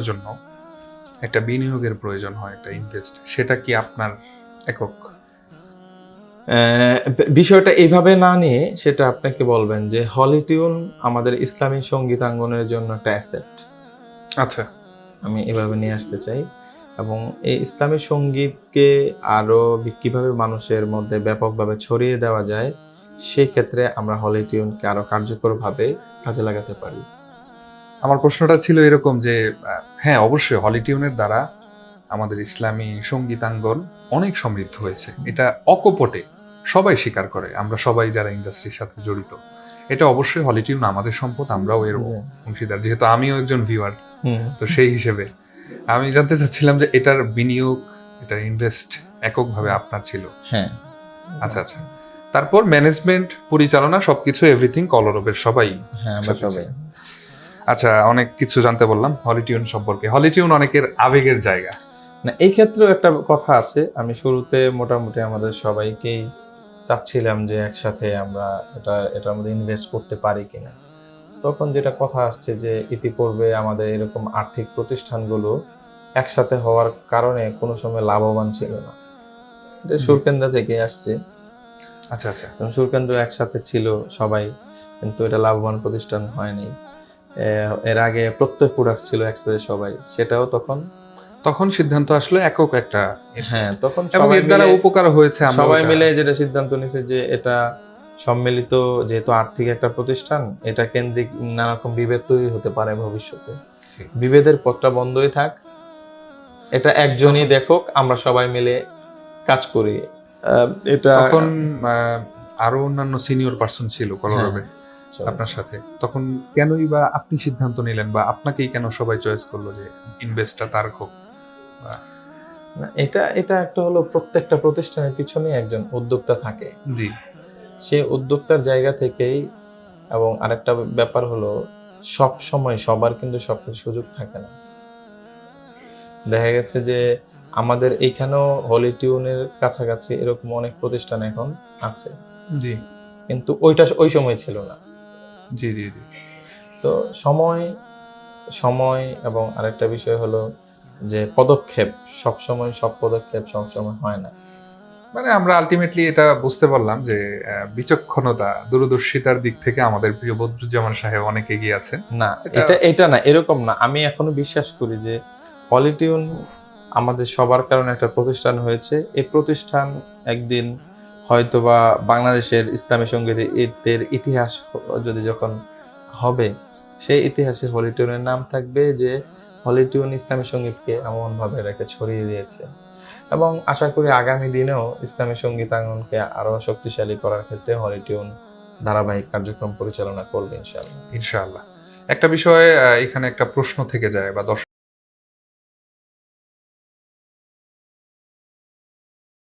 জন্য একটা বিনিয়োগের প্রয়োজন হয় একটা ইনভেস্ট সেটা কি আপনার একক? বিষয়টা এইভাবে না নিয়ে সেটা আপনাকে বলবেন যে হলিটিউন আমাদের ইসলামী সঙ্গীতাঙ্গনের জন্য একটা অ্যাসেট আচ্ছা। আমি এভাবে নিয়ে আসতে চাই। এবং এই ইসলামী সঙ্গীতকে আরও কীভাবে মানুষের মধ্যে ব্যাপকভাবে ছড়িয়ে দেওয়া যায় সেই ক্ষেত্রে আমরা হলিটিউনকে আরও কার্যকরভাবে কাজে লাগাতে পারি। আমার প্রশ্নটা ছিল এরকম যে হ্যাঁ অবশ্যই হলিটিউনের দ্বারা আমাদের ইসলামী সঙ্গীতাঙ্গন অনেক সমৃদ্ধ হয়েছে। এটা অকপটে সবাই স্বীকার করে আমরা সবাই যারা ইন্ডাস্ট্রির সাথে জড়িত। এটা অবশ্যই হলিটিউন আমাদের সম্পদ আমরাও এর অংশীদার। যেহেতু আমিও একজন ভিউয়ার। তো সেই হিসেবে। আমি জানতে চাচ্ছিলাম যে এটার বিনিয়োগ এটার ইনভেস্ট এককভাবে আপনার ছিল? হ্যাঁ। আচ্ছা আচ্ছা। তারপর ম্যানেজমেন্ট পরিচালনা সবকিছু এভরিথিং কলরবের সবাই হ্যাঁ আমরা সবাই। আচ্ছা অনেক কিছু জানতে বললাম হলিটিউন সম্পর্কে। হলিটিউন অনেকের আবেগের জায়গা। না এই ক্ষেত্রেও একটা কথা আছে আমি শুরুতে মোটামুটি আমাদের সবাইকেই চাচ্ছিলাম যে একসাথে আমরা এটা এটার মধ্যে ইনভেস্ট করতে পারি কিনা। তখন যেটা কথা আসছে যে ইতিপূর্বে আমাদের এরকম আর্থিক প্রতিষ্ঠানগুলো একসাথে হওয়ার কারণে কোনো সময় লাভবান ছিল না। এটা সুরকেন্দ্র থেকে আসছে। আচ্ছা আচ্ছা। সুরকেন্দ্র একসাথে ছিল সবাই কিন্তু এটা লাভবান প্রতিষ্ঠান হয়নি। এর আগে প্রত্যেক প্রোডাক্ট ছিল একসাথে সবাই। সেটাও তখন তখন সিদ্ধান্ত আসলো একক একটা হ্যাঁ তখন এবং এর দ্বারা উপকার হয়েছে সবাই মিলে যেটা সিদ্ধান্ত নিয়েছে যে এটা সম্মিলিত যেহেতু আর্থিক একটা প্রতিষ্ঠান এটা কেন্দ্রিক নানা রকম বিভেদ তৈরি হতে পারে ভবিষ্যতে। বিভেদের পথটা বন্ধই থাক। এটা একজনই দেখুক আমরা সবাই মিলে কাজ করি। আহ, এটা তখন আহ, আরও অন্যান্য সিনিয়র পার্সন ছিল কলরবের। চলো। আপনার সাথে। তখন কেনই বা আপনি সিদ্ধান্ত নিলেন বা আপনাকেই কেন সবাই চয়েস করল যে ইনভেস্টটা তার হোক? এটা এটা একটা হলো প্রত্যেকটা প্রতিষ্ঠানের পিছনে একজন উদ্যোক্তা থাকে। জি। সে উদ্যোক্তার জায়গা থেকেই এবং আরেকটা ব্যাপার হলো সব সময় সবার কিন্তু সব সুযোগ থাকে না। দেখা গেছে যে আমাদের এইখানেও হলিটিউনের কাছাকাছি এরকম অনেক প্রতিষ্ঠান এখন আছে। জি। কিন্তু ওইটা ওই সময় ছিল না। জি জি জি। তো সময় সময় এবং আরেকটা বিষয় হলো যে পদক্ষেপ সব সময় সব পদক্ষেপ সব সময় হয় না। মানে আমরা আলটিমেটলি এটা বুঝতে পারলাম যে বিচক্ষণতা দূরদর্শিতার দিক থেকে আমাদের প্রিয় বদরুজ্জামান সাহেব অনেক এগিয়ে আছেন। না এটা এটা না এরকম না। আমি এখনও বিশ্বাস করি যে পলিটিউন আমাদের সবার কারণে একটা প্রতিষ্ঠান হয়েছে। এই প্রতিষ্ঠান একদিন হয়তোবা বাংলাদেশের ইসলামী সঙ্গীতের ইতিহাস যদি যখন হবে, সেই ইতিহাসে হলিটিউনের নাম থাকবে যে হলিটিউন ইসলামী সঙ্গীতকে এমনভাবে রেখে ছড়িয়ে দিয়েছে। এবং আশা করি আগামী দিনেও ইসলামী সঙ্গীতাঙ্গনকে আরও শক্তিশালী করার ক্ষেত্রে হলিটিউন ধারাবাহিক কার্যক্রম পরিচালনা করবে ইনশাআল্লাহ। ইনশাআল্লাহ। একটা বিষয়ে এখানে একটা প্রশ্ন থেকে যায় বা দর্শক